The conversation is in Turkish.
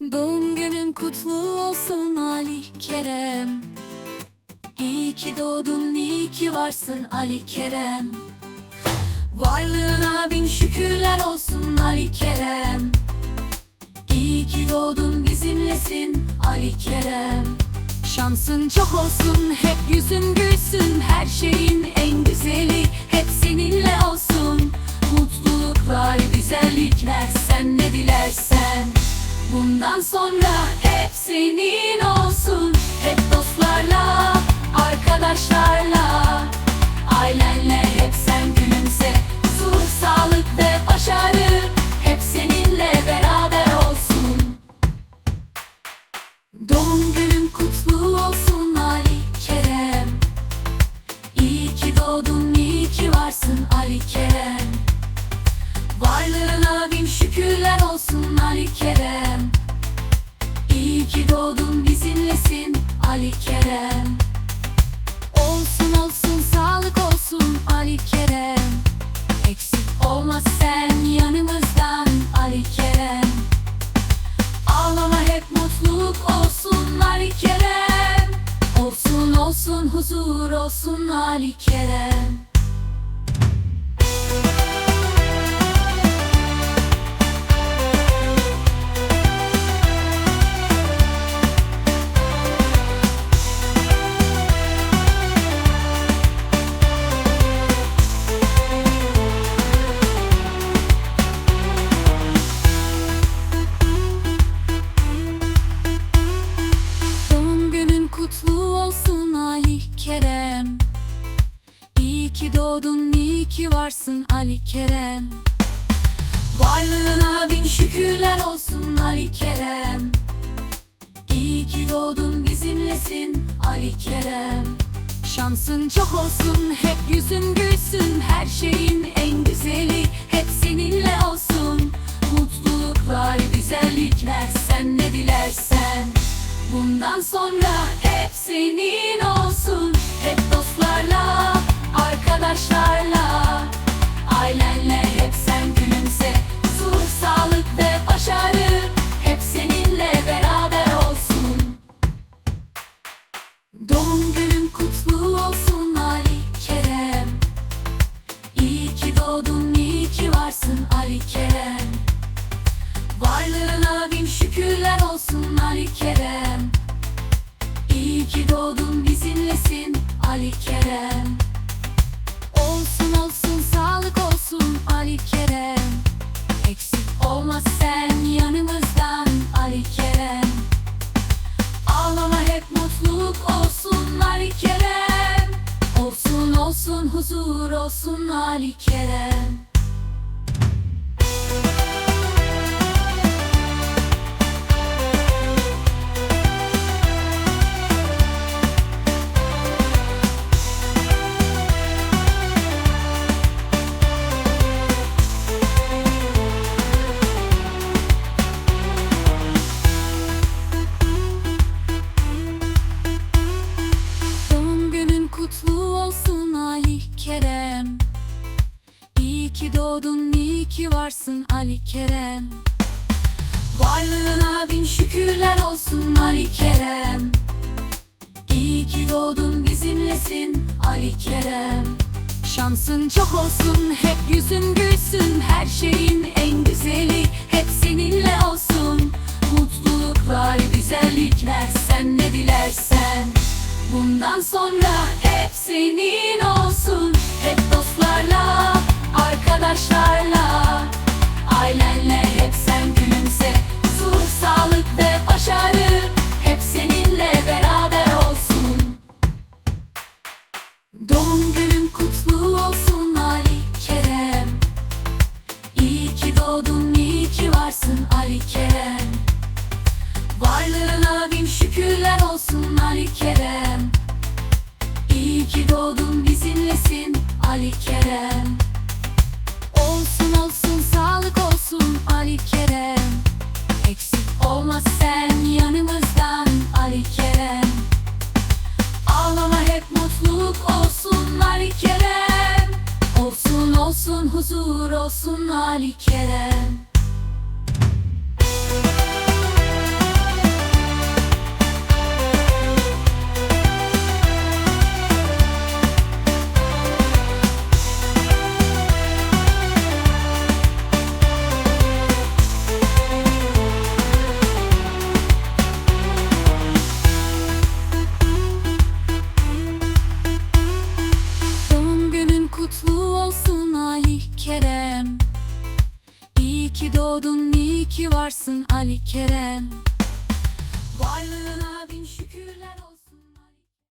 Doğum günün kutlu olsun Ali Kerem. İyi ki doğdun, iyi ki varsın Ali Kerem. Varlığına bin şükürler olsun Ali Kerem. İyi ki doğdun bizimlesin Ali Kerem. Şansın çok olsun, hep yüzün gülsün Her şeyin senin olsun. Hep dostlarla, arkadaşlarla. Ailenle hep sen gülümse. Huzur, sağlık ve başarı Hep seninle beraber olsun. Doğum günün kutlu olsun Ali Kerem. İyi ki doğdun, iyi ki varsın Ali Kerem. Varlığına bin şükürler olsun Ali Kerem İyi ki doğdun bizimlesin Ali Kerem. Olsun olsun sağlık olsun Ali Kerem. Eksik olma sen yanımızdan Ali Kerem. Ağlama hep mutluluk olsun Ali Kerem. Olsun olsun huzur olsun Ali Kerem varsın Ali Kerem? Varlığına bin şükürler olsun Ali Kerem. İyi ki doğdun bizimlesin Ali Kerem. Şansın çok olsun, hep yüzün gülsün. Her şeyin en güzeli hep seninle olsun. Mutluluklar, güzellikler sen ne dilersen. Bundan sonra hep senin olsun. Hep dostlarla, arkadaşlarla. Ailenle hep sen gülümse Huzur, sağlık ve başarı Hep seninle beraber olsun. Doğum günün kutlu olsun Ali Kerem. İyi ki doğdun, iyi ki varsın Ali Kerem. Varlığına bin şükürler olsun Ali Kerem. İyi ki doğdun bizimlesin Ali Kerem Sen yanımızdan Ali Kerem. Hep mutluluk olsun Ali Kerem. Olsun olsun huzur olsun Ali Kerem ki doğdun, iyi ki varsın Ali Kerem. Varlığına bin şükürler olsun Ali Kerem. İyi ki doğdun bizimlesin Ali Kerem. Şansın çok olsun, hep yüzün gülsün Her şeyin en güzeli hep seninle olsun. Mutluluklar, güzellikler sen ne dilersen. Bundan sonra hep senin olsun Hep dostlarla, arkadaşlarla. Ailenle hep sen gülümse Huzur, sağlık ve başarı Hep seninle beraber olsun. Doğum günün kutlu olsun Ali Kerem. İyi ki doğdun, iyi ki varsın Ali Kerem. Varlığına bin şükürler olsun Ali Kerem. İyi ki doğdun bizimlesin Ali Kerem huzur olsun Ali Kerem doğdun, iyi ki varsın Ali Kerem. Varlığına bin şükürler